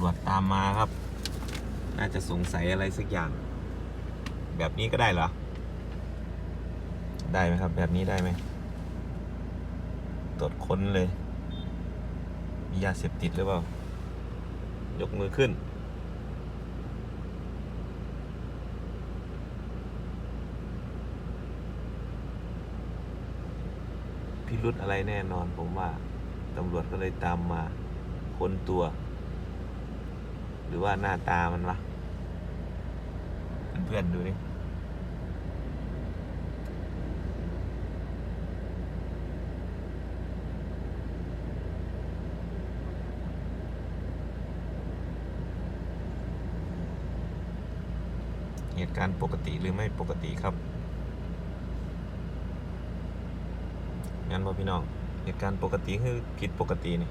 ำรวจตามมาครับ น่าจะสงสัยอะไรสักอย่าง แบบนี้ก็ได้เหรอ ได้ไหมครับ แบบนี้ได้ไหมตรวจค้นเลย มียาเสพติดหรือเปล่า ยกมือขึ้น พิรุธอะไรแน่นอนผมว่าตำรวจก็เลยตามมาค้นตัว หรือว่าหน้าตามันวะเพื่อนๆดูนี่เหตุการณ์ปกติหรือไม่ปกติครับงั้นบ่พี่น้อง เหตุการณ์ปกติคือผิดปกตินี่